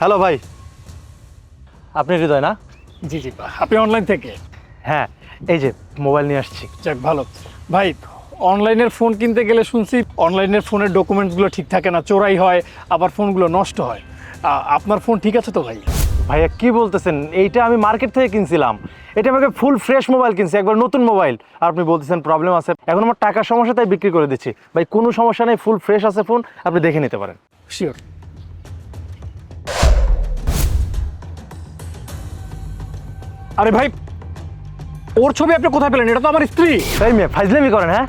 Hello ভাই। আপনি হৃদয় না? জি জি আপনি অনলাইন থেকে? হ্যাঁ এই যে মোবাইল নিয়ে আসছি। যাক ভালো। ভাই অনলাইনের ফোন কিনতে গেলে শুনছি অনলাইনের ফোনের ডকুমেন্টসগুলো ঠিক থাকে না চোরাই হয় আবার ফোনগুলো নষ্ট হয়। আপনার ফোন ঠিক আছে তো ভাই? ভাইয়া কি বলতেছেন? এইটা আমি মার্কেট থেকে কিনছিলাম। এটা আমাকে ফুল ফ্রেশ মোবাইল কিনছি একবার নতুন মোবাইল আর আপনি বলতেছেন প্রবলেম আছে। এখন আমার টাকার সমস্যা তাই বিক্রি করে দিচ্ছি। ভাই কোনো সমস্যা নেই ফুল ফ্রেশ আছে ফোন আপনি দেখে নিতে পারেন। শিওর আরে ভাই ওর ছবি আপনি কোথায় পেলেন? এটা তো আমার স্ত্রী। তাই মেয়ে ফাইজলামি করেন হ্যাঁ?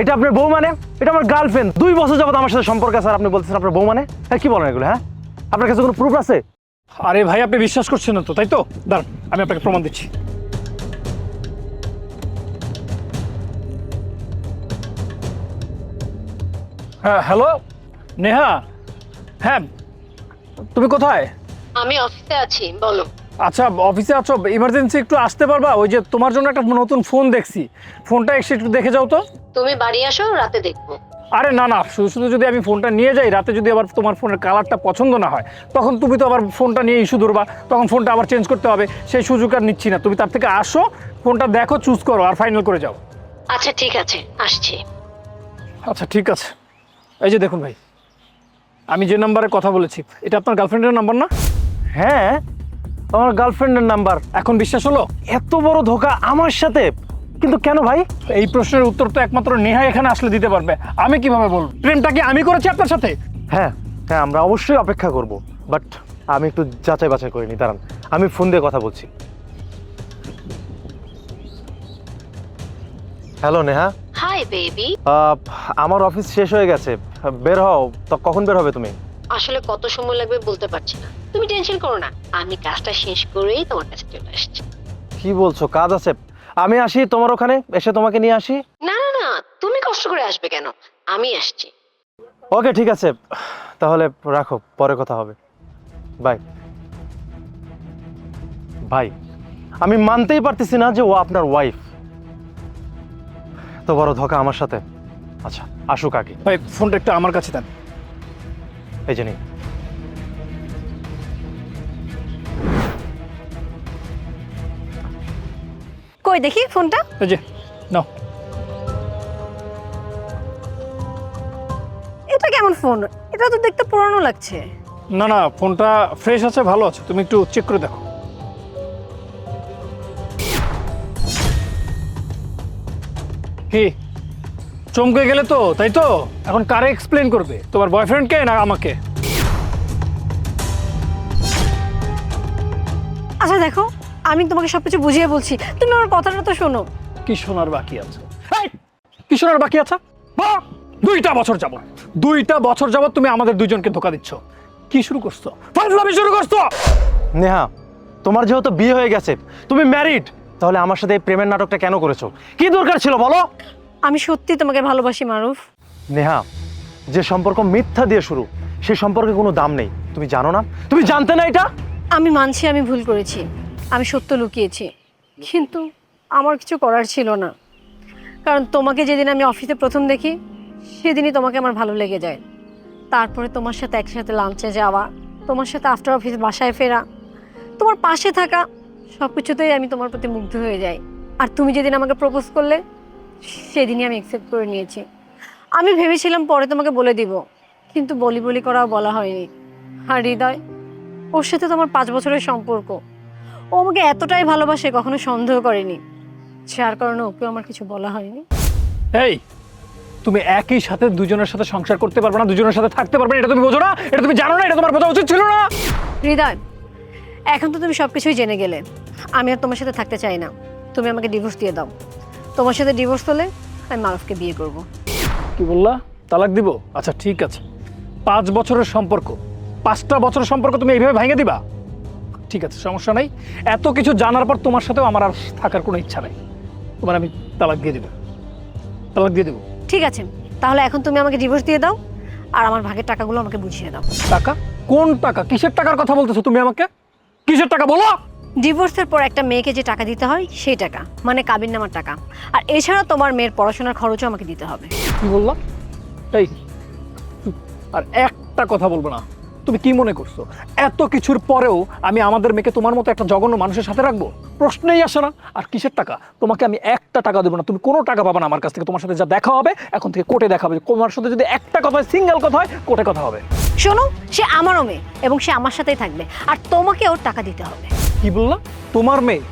এটা আপনার বউ মানে? এটা আমার গার্লফ্রেন্ড দুই বছর যাবত আমার সাথে সম্পর্ক আছে আর আপনি বলতেছেন আপনার বউ মানে? হ্যাঁ কি বলেন এগুলো হ্যাঁ? আপনার কাছে কোনো প্রুফ আছে? আরে ভাই আপনি বিশ্বাস করছেন না তো তাই তো? দাঁড়ান আমি আপনাকে প্রমাণ দিচ্ছি। হ্যাঁ হ্যালো? নেহা? হ্যাঁ তুমি কোথায়? আমি অফিসে আছি বলো। আচ্ছা অফিসে আছো ইমার্জেন্সি একটু আসতে পারবা? ওই যে তোমার জন্য একটা নতুন ফোন দেখছি। ফোনটা এসে একটু দেখে যাও তো। তুমি বাড়ি আসো রাতে দেখব। আরে না না শুধু শুধু যদি আমি ফোনটা নিয়ে যাই রাতে যদি আবার তোমার ফোনের কালারটা পছন্দ না হয় তখন তুমি তো আবার ফোনটা নিয়ে ইস্যু ধরবা। তখন ফোনটা আবার চেঞ্জ করতে হবে। সেই সুযোগ আর নিচ্ছি না। তুমি তার থেকে আসো ফোনটা দেখো চুজ করো আর ফাইনাল করে যাও। আচ্ছা ঠিক আছে আসছি। আচ্ছা ঠিক আছে। এই যে দেখুন ভাই আমি যে নাম্বারে কথা বলেছি এটা আপনার গার্লফ্রেন্ডের নাম্বার না? হ্যাঁ আমার গার্লফ্রেন্ডের নাম্বার। এখন বিশ্বাস হলো? এত বড় ধোকা আমার সাথে? কিন্তু কেন ভাই? এই প্রশ্নের উত্তর তো একমাত্র নেহা এখানে আসলে দিতে পারবে। আমি কীভাবে বলব? প্রেমটা কি আমি করেছি আপনার সাথে? হ্যাঁ হ্যাঁ আমরা অবশ্যই অপেক্ষা করব। বাট আমি একটু যাচাই বাছাই করে নিই দাঁড়ান। আমি ফোন দিয়ে কথা বলছি। Hello Neha. Hi baby ah, আমার অফিস শেষ হয়ে গেছে। বের হও। তো কখন বের হবে তুমি? আসলে কত সময় লাগবে বলতে পারছি না। তুমি টেনশন করো না আমি কাজটা শেষ করেই তোমার কাছে চলে আসছি। কি বলছো? কাজ আছে। আমি আসি তোমার ওখানে এসে তোমাকে নিয়ে আসি? না না না তুমি কষ্ট করে আসবে কেন? আমি আসছি। ওকে ঠিক আছে। তাহলে রাখো পরে কথা হবে। বাই। ভাই আমি মানতেই পারতেছি না যে ও আপনার ওয়াইফ তো বড় ধোকা আমার সাথে। আচ্ছা আসুক আগে। ভাই ফোনটা একটু আমার কাছে দেন। এই যে নিন। কই দেখি ফোনটা? এই যে নাও। এটা কেমন ফোন? এটা তো দেখতে পুরানো লাগছে। না না ফোনটা ফ্রেশ আছে ভালো আছে। তুমি একটু চেক করে দেখো। কি? চমকে গেলে তো তাই তো? এখন কারে এক্সপ্লেন করবে? তোমার বয়ফ্রেন্ডকে না আমাকে? আচ্ছা দেখো। আমি তোমাকে সবকিছু বুঝিয়ে বলছি। তুমি আমার কথাটা তো শোনো। কি শোনার বাকি আছে? এই, কি শোনার বাকি আছে? বাহ! দুইটা বছর যাব দুইটা বছর যাবত তুমি আমাদের দুজনকে ধোকা দিচ্ছ। কি শুরু করছ? ফাজলামি শুরু করছ! নেহা তোমার যেহেতু বিয়ে হয়ে গেছে তুমি ম্যারিড তাহলে আমার সাথে এই প্রেমের নাটকটা কেন করেছ? কি দরকার ছিল বলো? আমি সত্যি তোমাকে ভালোবাসি মারুফ। নেহা যে সম্পর্ক মিথ্যা দিয়ে শুরু সেই সম্পর্কে কোনো দাম নেই। তুমি জানো না? তুমি জানতে না এটা? আমি মানছি আমি ভুল করেছি। আমি সত্য লুকিয়েছি, কিন্তু আমার কিছু করার ছিল না। কারণ তোমাকে যেদিন আমি অফিসে প্রথম দেখি, সেদিনই তোমাকে আমার ভালো লেগে যায়। তারপরে তোমার সাথে একসাথে লাঞ্চে যাওয়া, তোমার সাথে আফটার অফিস বাসায় ফেরা, তোমার পাশে থাকা সব কিছুতেই আমি তোমার প্রতি মুগ্ধ হয়ে যাই। আর তুমি যেদিন আমাকে প্রপোজ করলে, সেদিনই আমি অ্যাকসেপ্ট করে নিয়েছি। আমি ভেবেছিলাম পরে তোমাকে বলে দিব, কিন্তু বলি বলি করাও বলা হয়নি। আর হৃদয়, ওর সাথে তোমার পাঁচ বছরের সম্পর্ক ও আমাকে এতটাই ভালোবাসে কখনো সন্দেহ করেনি। যার কারণে ওকেও আমার কিছু বলা হয়নি। এই তুমি একই সাথে দুজনের সাথে সংসার করতে পারবে না দুজনের সাথে থাকতে পারবে না এটা তুমি বোঝো না এটা তুমি জানো না এটা তোমার বোঝা উচিত ছিল না। হৃদয় এখন তো তুমি সব কিছুই জেনে গেলে। আমি আর তোমার সাথে থাকতে চাই না। তুমি আমাকে ডিভোর্স দিয়ে দাও। তোমার সাথে ডিভোর্স হলে আমি মারুফকে বিয়ে করব। কি বললা? তালাক দিব? আচ্ছা ঠিক আছে। পাঁচ বছরের সম্পর্ক। পাঁচটা বছরের সম্পর্ক তুমি এইভাবে ভেঙে দিবা? ঠিক আছে সমস্যা নাই। এত কিছু জানার পর তোমার সাথেও আমার আর থাকার কোনো ইচ্ছা নাই। তোমার আমি তালাক দিয়ে দেবো। তালাক দিয়ে দেবো। ঠিক আছে তাহলে এখন তুমি আমাকে ডিভোর্স দিয়ে দাও আর আমার ভাগের টাকাগুলো আমাকে বুঝিয়ে দাও। টাকা? কোন টাকা? কিসের টাকার কথা বলতেছো তুমি আমাকে? কিসের টাকা বলো? ডিভোর্সের পর একটা মেয়েকে যে টাকা দিতে হয় সেই টাকা মানে কাবিন নামার টাকা। আর এছাড়া তোমার মেয়ের পড়াশোনার খরচও আমাকে দিতে হবে। কি বললাম? এই আর একটা কথা বলব না। তুমি কি মনে করছ? এত কিছুর পরেও আমি আমাদের মেয়েকে তোমার মতো একটা জঘন্য মানুষের সাথে রাখব? প্রশ্নেই আসে না। আর কিসের টাকা? তোমাকে আমি একটা টাকা দেবো না। তুমি কোনো টাকা পাবে না আমার কাছ থেকে। তোমার সাথে যা দেখা হবে এখন থেকে কোর্টে দেখা হবে। তোমার সাথে যদি একটা কথা হয় সিঙ্গেল কথা হয় কোর্টে কথা হবে। শোনো সে আমারও মেয়ে এবং সে আমার সাথেই থাকবে। আর তোমাকে ওর টাকা দিতে হবে। কি বললা? তোমার মেয়ে?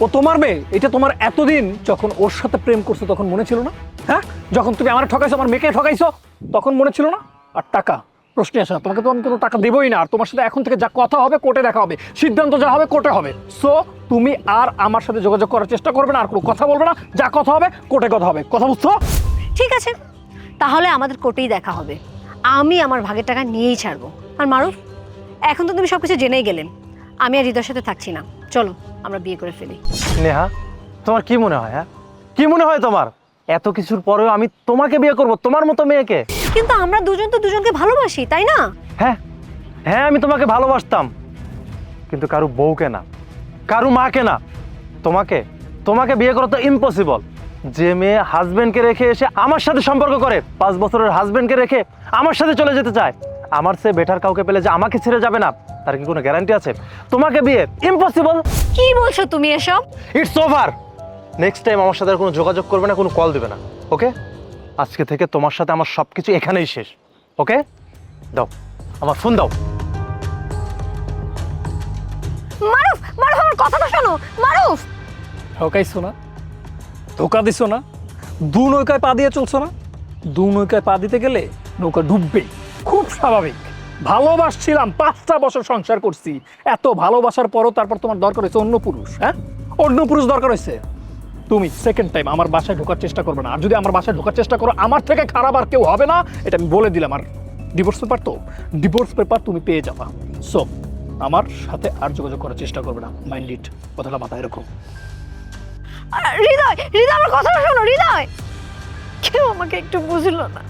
ও তোমার মেয়ে? এটা তোমার এতদিন যখন ওর সাথে প্রেম করছ তখন মনে ছিল না? হ্যাঁ? যখন তুমি আমার ঠকাইছো আমার মেয়েকে ঠকাইছো তখন মনে ছিল না? আর টাকা? প্রশ্নে আসে না তোমাকে তো আমি কোনো টাকা দেবোই না আর তোমার সাথে এখন থেকে যা কথা হবে কোর্টে দেখা হবে। সিদ্ধান্ত যা হবে কোর্টে হবে। সো তুমি আর আমার সাথে যোগাযোগ করার চেষ্টা করবে না আর কোনো কথা বলবে না যা কথা হবে কোর্টে কথা হবে। কথা বুঝছ? ঠিক আছে তাহলে আমাদের কোর্টেই দেখা হবে। আমি আমার ভাগের টাকা নিয়েই ছাড়বো। আর মারুফ এখন তো তুমি সব কিছু জেনেই গেলেন আমি আর হৃদয়ের সাথে থাকছি না। চলো আমরা বিয়ে করে ফেলি। নেহা তোমার কি মনে হয় হ্যাঁ? কি মনে হয় তোমার? এত কিছুর পরেও আমি তোমাকে বিয়ে করব তোমার মতো মেয়েকে? কিন্তু আমরা দুজন তো দুজনকে ভালোবাসি তাই না? হ্যাঁ হ্যাঁ আমি তোমাকে ভালোবাসতাম। কিন্তু কারু বউকে না কারু মাকে না। তোমাকে তোমাকে বিয়ে করা তো ইম্পসিবল যে মেয়ে হাজবেন্ডকে রেখে এসে আমার সাথে সম্পর্ক করে পাঁচ বছরের হাজবেন্ডকে রেখে আমার সাথে চলে যেতে চায় আমার সে বেটার কাউকে পেলে যে আমাকে ছেড়ে যাবে না তার কি কোনো গ্যারান্টি আছে? তোমাকে বিয়ে ইম্পসিবল কি বলছো তুমি এসব? ইটস ওভার নেক্সট টাইম আমার সাথে আর কোনো যোগাযোগ করবে না কোনো কল দেবে না ওকে আজকে থেকে তোমার সাথে আমার সব কিছু এখানেই শেষ। ওকে? দাও আমার ফোন দাও। মারুফ মারুফ আমার কথাটা শোনো। মারুফ! ঠকাইছো না ধোকা দিছো না? দু নৌকায় পা দিয়ে চলছো না? দু নৌকায় পা দিতে গেলে নৌকা ডুববেই। খুব স্বাভাবিক। ভালোবাসছিলাম পাঁচটা বছর সংসার করছি। এত ভালোবাসার পরও তারপর তোমার দরকার হয়েছে অন্য পুরুষ হ্যাঁ? অন্য পুরুষ দরকার হয়েছে। তুমি সেকেন্ড টাইম আমার বাসায় ঢোকার চেষ্টা করবে না। আর যদি আমার বাসায় ঢোকার চেষ্টা করো, আমার থেকে খারাপ আর কেউ হবে না, এটা আমি বলে দিলাম। আর ডিভোর্স পেপার তো ডিভোর্স পেপার তুমি পেয়ে যাবা। সো আমার সাথে আর যোগাযোগ করার চেষ্টা করবে না। মাইন্ড ইট কথাটা মাথায় আর, হৃদয় হৃদয়, আমার কথাটা শোনো, হৃদয়। কেউ আমাকে একটু বুঝলো না।